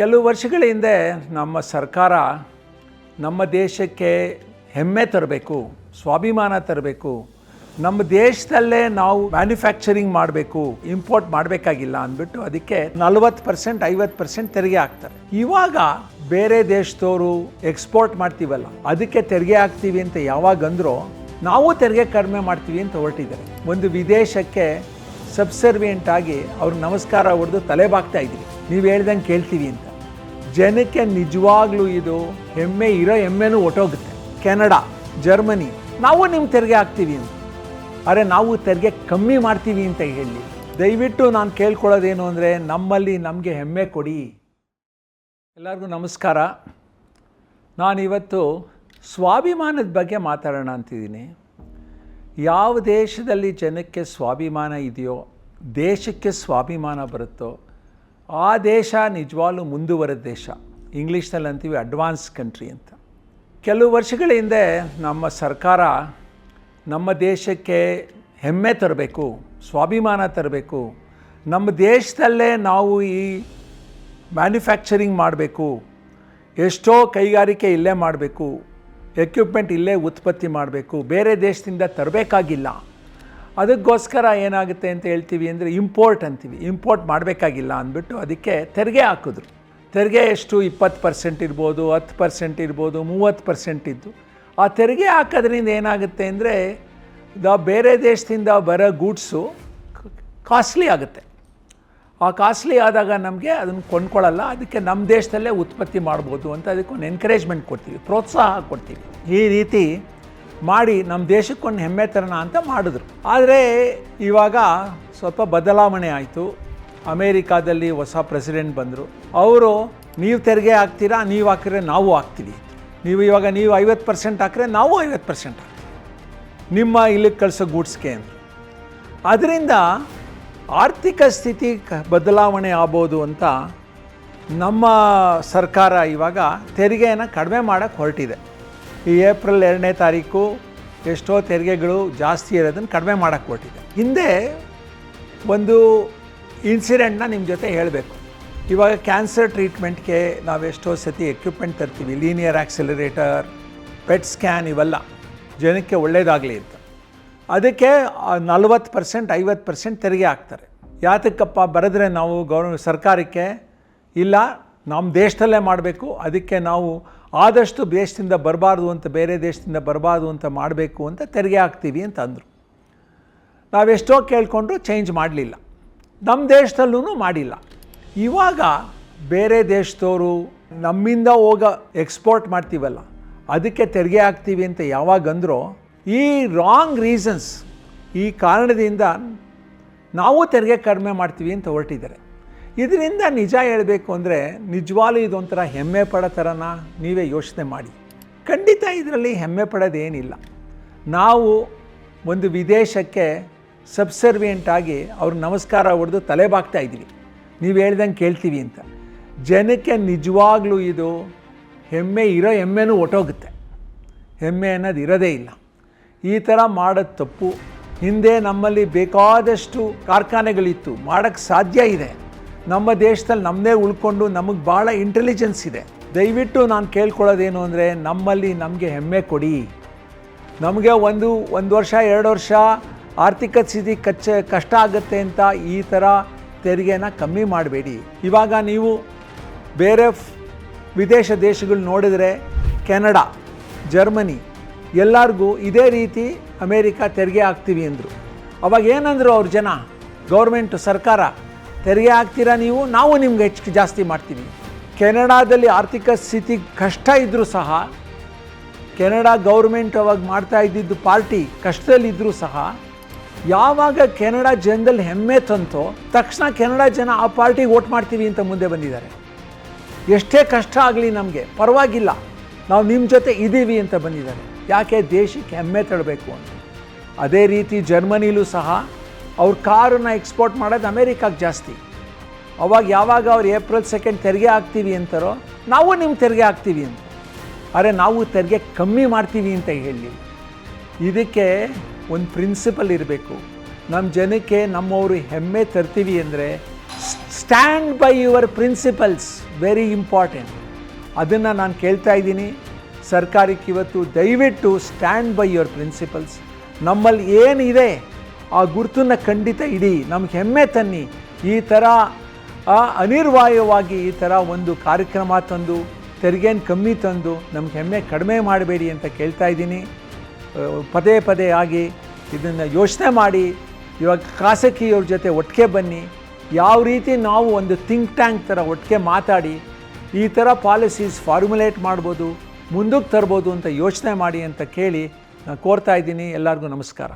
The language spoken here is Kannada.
ಕೆಲವು ವರ್ಷಗಳ ಹಿಂದೆ ನಮ್ಮ ಸರ್ಕಾರ ನಮ್ಮ ದೇಶಕ್ಕೆ ಹೆಮ್ಮೆ ತರಬೇಕು, ಸ್ವಾಭಿಮಾನ ತರಬೇಕು. ನಮ್ಮ ದೇಶದಲ್ಲೇ ನಾವು ಮ್ಯಾನುಫ್ಯಾಕ್ಚರಿಂಗ್ ಮಾಡಬೇಕು ಇಂಪೋರ್ಟ್ ಮಾಡಬೇಕಾಗಿಲ್ಲ ಅಂದ್ಬಿಟ್ಟು ಅದಕ್ಕೆ ನಲ್ವತ್ತು ಪರ್ಸೆಂಟ್ ಐವತ್ತು ಪರ್ಸೆಂಟ್ ತೆರಿಗೆ ಹಾಕ್ತಾರೆ. ಇವಾಗ ಬೇರೆ ದೇಶದವರು ಎಕ್ಸ್ಪೋರ್ಟ್ ಮಾಡ್ತೀವಲ್ಲ, ಅದಕ್ಕೆ ತೆರಿಗೆ ಹಾಕ್ತೀವಿ ಅಂತ ಯಾವಾಗ ಅಂದ್ರೋ ನಾವು ತೆರಿಗೆ ಕಡಿಮೆ ಮಾಡ್ತೀವಿ ಅಂತ ಹೊರಟಿದ್ದಾರೆ. ಒಂದು ವಿದೇಶಕ್ಕೆ ಸಬ್ಸರ್ವಿಯೆಂಟ್ ಆಗಿ ಅವ್ರಿಗೆ ನಮಸ್ಕಾರ ಹೊಡೆದು ತಲೆ ಬಾಗ್ತಾ ಇದ್ವಿ ನೀವು ಹೇಳ್ದಂಗೆ ಕೇಳ್ತೀವಿ ಅಂತ. ಜನಕ್ಕೆ ನಿಜವಾಗ್ಲೂ ಇದು ಹೆಮ್ಮೆ ಇರೋ ಹೆಮ್ಮೆನೂ ಒಟ್ಟೋಗುತ್ತೆ. ಕೆನಡಾ, ಜರ್ಮನಿ, ನಾವು ನಿಮ್ಮ ತೆರಿಗೆ ಹಾಕ್ತೀವಿ ಅಂತ. ಅರೆ ನಾವು ತೆರಿಗೆ ಕಮ್ಮಿ ಮಾಡ್ತೀವಿ ಅಂತ ಹೇಳಿ. ದಯವಿಟ್ಟು ನಾನು ಕೇಳ್ಕೊಳ್ಳೋದೇನು ಅಂದರೆ ನಮ್ಮಲ್ಲಿ ನಮಗೆ ಹೆಮ್ಮೆ ಕೊಡಿ. ಎಲ್ಲರಿಗೂ ನಮಸ್ಕಾರ. ನಾನಿವತ್ತು ಸ್ವಾಭಿಮಾನದ ಬಗ್ಗೆ ಮಾತಾಡೋಣ ಅಂತಿದ್ದೀನಿ. ಯಾವ ದೇಶದಲ್ಲಿ ಜನಕ್ಕೆ ಸ್ವಾಭಿಮಾನ ಇದೆಯೋ, ದೇಶಕ್ಕೆ ಸ್ವಾಭಿಮಾನ ಬರುತ್ತೋ ಆ ದೇಶ ನಿಜವಾಗ್ಲೂ ಮುಂದುವರೆದ ದೇಶ. ಇಂಗ್ಲೀಷ್ನಲ್ಲಿ ಅಂತೀವಿ ಅಡ್ವಾನ್ಸ್ ಕಂಟ್ರಿ ಅಂತ. ಕೆಲವು ವರ್ಷಗಳ ಹಿಂದೆ ನಮ್ಮ ಸರ್ಕಾರ ನಮ್ಮ ದೇಶಕ್ಕೆ ಹೆಮ್ಮೆ ತರಬೇಕು, ಸ್ವಾಭಿಮಾನ ತರಬೇಕು. ನಮ್ಮ ದೇಶದಲ್ಲೇ ನಾವು ಈ ಮ್ಯಾನುಫ್ಯಾಕ್ಚರಿಂಗ್ ಮಾಡಬೇಕು. ಎಷ್ಟೋ ಕೈಗಾರಿಕೆ ಇಲ್ಲೇ ಮಾಡಬೇಕು. ಎಕ್ವಿಪ್ಮೆಂಟ್ ಇಲ್ಲೇ ಉತ್ಪತ್ತಿ ಮಾಡಬೇಕು. ಬೇರೆ ದೇಶದಿಂದ ತರಬೇಕಾಗಿಲ್ಲ. ಅದಕ್ಕೋಸ್ಕರ ಏನಾಗುತ್ತೆ ಅಂತ ಹೇಳ್ತೀವಿ ಅಂದರೆ ಇಂಪೋರ್ಟ್ ಅಂತೀವಿ. ಇಂಪೋರ್ಟ್ ಮಾಡಬೇಕಾಗಿಲ್ಲ ಅಂದ್ಬಿಟ್ಟು ಅದಕ್ಕೆ ತೆರಿಗೆ ಹಾಕಿದ್ರು. ತೆರಿಗೆ ಎಷ್ಟು? ಇಪ್ಪತ್ತು ಪರ್ಸೆಂಟ್ ಇರ್ಬೋದು, ಹತ್ತು ಪರ್ಸೆಂಟ್ ಇರ್ಬೋದು, ಮೂವತ್ತು ಪರ್ಸೆಂಟ್ ಇದ್ದು. ಆ ತೆರಿಗೆ ಹಾಕೋದ್ರಿಂದ ಏನಾಗುತ್ತೆ ಅಂದರೆ ದ ಬೇರೆ ದೇಶದಿಂದ ಬರೋ ಗೂಡ್ಸು ಕಾಸ್ಟ್ಲಿ ಆಗುತ್ತೆ. ಆ ಕಾಸ್ಟ್ಲಿ ಆದಾಗ ನಮಗೆ ಅದನ್ನು ಕೊಂಡ್ಕೊಳ್ಳಲ್ಲ ಅದಕ್ಕೆ ನಮ್ಮ ದೇಶದಲ್ಲೇ ಉತ್ಪತ್ತಿ ಮಾಡ್ಬೋದು ಅಂತ ಅದಕ್ಕೊಂದು ಎನ್ಕರೇಜ್ಮೆಂಟ್ ಕೊಡ್ತೀವಿ, ಪ್ರೋತ್ಸಾಹ ಕೊಡ್ತೀವಿ. ಈ ರೀತಿ ಮಾಡಿ ನಮ್ಮ ದೇಶಕ್ಕೊಂದು ಹೆಮ್ಮೆ ತರೋಣ ಅಂತ ಮಾಡಿದ್ರು. ಆದರೆ ಇವಾಗ ಸ್ವಲ್ಪ ಬದಲಾವಣೆ ಆಯಿತು. ಅಮೇರಿಕಾದಲ್ಲಿ ಹೊಸ ಪ್ರೆಸಿಡೆಂಟ್ ಬಂದರು. ಅವರು, ನೀವು ತೆರಿಗೆ ಹಾಕ್ತೀರಾ? ನೀವು ಹಾಕಿದ್ರೆ ನಾವು ಹಾಕ್ತೀವಿ. ನೀವು ಇವಾಗ ನೀವು ಐವತ್ತು ಪರ್ಸೆಂಟ್ ಹಾಕಿದ್ರೆ ನಾವು ಐವತ್ತು ಪರ್ಸೆಂಟ್ ಹಾಕ್ತೀವಿ. ನಿಮ್ಮ ಇಲ್ಲಿಗೆ ಕಳಿಸೋ ಗೂಡ್ಸ್ಗೆ ಅಂದರು. ಅದರಿಂದ ಆರ್ಥಿಕ ಸ್ಥಿತಿ ಬದಲಾವಣೆ ಆಗ್ಬೋದು ಅಂತ ನಮ್ಮ ಸರ್ಕಾರ ಇವಾಗ ತೆರಿಗೆಯನ್ನು ಕಡಿಮೆ ಮಾಡೋಕ್ಕೆ ಹೊರಟಿದೆ. ಈ ಏಪ್ರಿಲ್ ಎರಡನೇ ತಾರೀಕು ಎಷ್ಟೋ ತೆರಿಗೆಗಳು ಜಾಸ್ತಿ ಇರೋದನ್ನು ಕಡಿಮೆ ಮಾಡೋಕ್ಕೆ ಕೊಟ್ಟಿದೆ ಹಿಂದೆ ಒಂದು ಇನ್ಸಿಡೆಂಟ್ನ ನಿಮ್ಮ ಜೊತೆ ಹೇಳಬೇಕು. ಇವಾಗ ಕ್ಯಾನ್ಸರ್ ಟ್ರೀಟ್ಮೆಂಟ್ಗೆ ನಾವೆಷ್ಟೋ ಸತಿ ಎಕ್ವಿಪ್ಮೆಂಟ್ ತರ್ತೀವಿ ಲೀನಿಯರ್ ಆ್ಯಕ್ಸಿಲರೇಟರ್ ಪೆಟ್ ಸ್ಕ್ಯಾನ್ ಇವೆಲ್ಲ. ಜನಕ್ಕೆ ಒಳ್ಳೆಯದಾಗಲಿ ಅಂತ. ಅದಕ್ಕೆ ನಲ್ವತ್ತು ಪರ್ಸೆಂಟ್ ಐವತ್ತು ಪರ್ಸೆಂಟ್ ತೆರಿಗೆ ಹಾಕ್ತಾರೆ. ಯಾತಕ್ಕಪ್ಪ ಬರೆದ್ರೆ ನಾವು ಗೌರ್ಮೆಂಟ್ ಸರ್ಕಾರಕ್ಕೆ ಇಲ್ಲ ನಮ್ಮ ದೇಶದಲ್ಲೇ ಮಾಡಬೇಕು. ಅದಕ್ಕೆ ನಾವು ಆದಷ್ಟು ದೇಶದಿಂದ ಬರಬಾರ್ದು ಅಂತ, ಬೇರೆ ದೇಶದಿಂದ ಬರಬಾರ್ದು ಅಂತ ಮಾಡಬೇಕು ಅಂತ ತೆರಿಗೆ ಹಾಕ್ತೀವಿ ಅಂತ ಅಂದರು. ನಾವೆಷ್ಟೋ ಕೇಳಿಕೊಂಡ್ರು ಚೇಂಜ್ ಮಾಡಲಿಲ್ಲ. ನಮ್ಮ ದೇಶದಲ್ಲೂ ಮಾಡಿಲ್ಲ. ಇವಾಗ ಬೇರೆ ದೇಶದವರು ನಮ್ಮಿಂದ ಹೋಗ ಎಕ್ಸ್ಪೋರ್ಟ್ ಮಾಡ್ತೀವಲ್ಲ, ಅದಕ್ಕೆ ತೆರಿಗೆ ಹಾಕ್ತೀವಿ ಅಂತ ಯಾವಾಗ ಅಂದ್ರೋ, ಈ ರಾಂಗ್ ರೀಸನ್ಸ್ ಈ ಕಾರಣದಿಂದ ನಾವು ತೆರಿಗೆ ಕಡಿಮೆ ಮಾಡ್ತೀವಿ ಅಂತ ಹೊರಟಿದ್ದಾರೆ. ಇದರಿಂದ ನಿಜ ಹೇಳಬೇಕು ಅಂದರೆ ನಿಜವಾಗ್ಲೂ ಇದೊಂಥರ ಹೆಮ್ಮೆ ಪಡೋ ಥರನ ನೀವೇ ಯೋಚನೆ ಮಾಡಿ. ಖಂಡಿತ ಇದರಲ್ಲಿ ಹೆಮ್ಮೆ ಪಡೋದೇನಿಲ್ಲ. ನಾವು ಒಂದು ವಿದೇಶಕ್ಕೆ ಸಬ್ಸರ್ವಿಯೆಂಟಾಗಿ ಅವ್ರ ನಮಸ್ಕಾರ ಹೊಡೆದು ತಲೆ ಬಾಗ್ತಾ ಇದ್ವಿ. ನೀವು ಹೇಳ್ದಂಗೆ ಕೇಳ್ತೀವಿ ಅಂತ. ಜನಕ್ಕೆ ನಿಜವಾಗ್ಲೂ ಇದು ಹೆಮ್ಮೆ ಇರೋ ಹೆಮ್ಮೆನೂ ಒಟ್ಟೋಗುತ್ತೆ. ಹೆಮ್ಮೆ ಅನ್ನೋದು ಇರೋದೇ ಇಲ್ಲ. ಈ ಥರ ಮಾಡೋದು ತಪ್ಪು. ಹಿಂದೆ ನಮ್ಮಲ್ಲಿ ಬೇಕಾದಷ್ಟು ಕಾರ್ಖಾನೆಗಳಿತ್ತು. ಮಾಡೋಕ್ಕೆ ಸಾಧ್ಯ ಇದೆ. ನಮ್ಮ ದೇಶದಲ್ಲಿ ನಮ್ಮದೇ ಉಳ್ಕೊಂಡು ನಮಗೆ ಭಾಳ ಇಂಟೆಲಿಜೆನ್ಸ್ ಇದೆ. ದಯವಿಟ್ಟು ನಾನು ಕೇಳ್ಕೊಳ್ಳೋದೇನು ಅಂದರೆ ನಮ್ಮಲ್ಲಿ ನಮಗೆ ಹೆಮ್ಮೆ ಕೊಡಿ. ನಮಗೆ ಒಂದು ಒಂದು ವರ್ಷ, ಎರಡು ವರ್ಷ ಆರ್ಥಿಕ ಸ್ಥಿತಿ ಕಚ್ಚ, ಕಷ್ಟ ಆಗುತ್ತೆ ಅಂತ ಈ ಥರ ತೆರಿಗೆನ ಕಮ್ಮಿ ಮಾಡಬೇಡಿ. ಇವಾಗ ನೀವು ಬೇರೆ ವಿದೇಶ ದೇಶಗಳು ನೋಡಿದರೆ ಕೆನಡಾ, ಜರ್ಮನಿ ಎಲ್ಲರಿಗೂ ಇದೇ ರೀತಿ ಅಮೇರಿಕಾ ತೆರಿಗೆ ಹಾಕ್ತೀವಿ ಅಂದರು. ಅವಾಗ ಏನಂದರು ಅವ್ರ ಜನ? ಗೌರ್ಮೆಂಟು, ಸರ್ಕಾರ? ತೆರಿಗೆ ಹಾಕ್ತೀರಾ ನೀವು? ನಾವು ನಿಮ್ಗೆ ಹೆಚ್ಚು ಜಾಸ್ತಿ ಮಾಡ್ತೀವಿ. ಕೆನಡಾದಲ್ಲಿ ಆರ್ಥಿಕ ಸ್ಥಿತಿ ಕಷ್ಟ ಇದ್ದರೂ ಸಹ, ಕೆನಡಾ ಗೌರ್ಮೆಂಟ್ ಅವಾಗ ಮಾಡ್ತಾ ಇದ್ದಿದ್ದು ಪಾರ್ಟಿ ಕಷ್ಟದಲ್ಲಿದ್ದರೂ ಸಹ, ಯಾವಾಗ ಕೆನಡಾ ಜನದಲ್ಲಿ ಹೆಮ್ಮೆ ತಂತೋ, ತಕ್ಷಣ ಕೆನಡಾ ಜನ ಆ ಪಾರ್ಟಿಗೆ ಓಟ್ ಮಾಡ್ತೀವಿ ಅಂತ ಮುಂದೆ ಬಂದಿದ್ದಾರೆ. ಎಷ್ಟೇ ಕಷ್ಟ ಆಗಲಿ ನಮಗೆ, ಪರವಾಗಿಲ್ಲ. ನಾವು ನಿಮ್ಮ ಜೊತೆ ಇದ್ದೀವಿ ಅಂತ ಬಂದಿದ್ದಾರೆ. ಯಾಕೆ ದೇಶಕ್ಕೆ ಹೆಮ್ಮೆ ತರಬೇಕು ಅಂತ. ಅದೇ ರೀತಿ ಜರ್ಮನಿಲೂ ಸಹ ಅವ್ರ ಕಾರನ್ನ ಎಕ್ಸ್ಪೋರ್ಟ್ ಮಾಡೋದು ಅಮೇರಿಕಾಗೆ ಜಾಸ್ತಿ. ಅವಾಗ ಯಾವಾಗ ಅವ್ರು ಏಪ್ರಿಲ್ ಸೆಕೆಂಡ್ ತೆರಿಗೆ ಹಾಕ್ತೀವಿ ಅಂತಾರೋ, ನಾವು ನಿಮ್ಮ ತೆರಿಗೆ ಹಾಕ್ತೀವಿ ಅಂತ. ಅರೆ, ನಾವು ತೆರಿಗೆ ಕಮ್ಮಿ ಮಾಡ್ತೀವಿ ಅಂತ ಹೇಳಿ. ಇದಕ್ಕೆ ಒಂದು ಪ್ರಿನ್ಸಿಪಲ್ ಇರಬೇಕು. ನಮ್ಮ ಜನಕ್ಕೆ ನಮ್ಮವರು ಹೆಮ್ಮೆ ತರ್ತೀವಿ ಅಂದರೆ stand by your principles very important ಅದನ್ನು ನಾನು ಕೇಳ್ತಾ ಇದ್ದೀನಿ. ಸರ್ಕಾರಕ್ಕೆ ಇವತ್ತು ದಯವಿಟ್ಟು ಸ್ಟ್ಯಾಂಡ್ ಬೈ ಯುವರ್ ಪ್ರಿನ್ಸಿಪಲ್ಸ್ ನಮ್ಮಲ್ಲಿ ಏನಿದೆ ಆ ಗುರುತನ್ನು ಖಂಡಿತ ಇಡಿ. ನಮ್ಗೆ ಹೆಮ್ಮೆ ತನ್ನಿ. ಈ ಥರ ಅನಿರ್ವಾಯವಾಗಿ ಈ ಥರ ಒಂದು ಕಾರ್ಯಕ್ರಮ ತಂದು, ತೆರಿಗೆನ ಕಮ್ಮಿ ತಂದು ನಮ್ಗೆ ಹೆಮ್ಮೆ ಕಡಿಮೆ ಮಾಡಬೇಡಿ ಅಂತ ಕೇಳ್ತಾ ಇದ್ದೀನಿ. ಪದೇ ಪದೇ ಆಗಿ ಇದನ್ನು ಯೋಚನೆ ಮಾಡಿ. ಇವಾಗ ಖಾಸಗಿಯವ್ರ ಜೊತೆ ಒಟ್ಟಿಗೆ ಬನ್ನಿ. ಯಾವ ರೀತಿ ನಾವು ಒಂದು ಥಿಂಕ್ ಟ್ಯಾಂಕ್ ಥರ ಒಟ್ಟಿಗೆ ಮಾತಾಡಿ, ಈ ಥರ ಪಾಲಿಸೀಸ್ ಫಾರ್ಮುಲೇಟ್ ಮಾಡ್ಬೋದು ಮುಂದಕ್ಕೆ ತರ್ಬೋದು ಅಂತ ಯೋಚನೆ ಮಾಡಿ ಅಂತ ಕೇಳಿ ನಾನು ಕೋರ್ತಾ ಇದ್ದೀನಿ. ಎಲ್ಲರಿಗೂ ನಮಸ್ಕಾರ.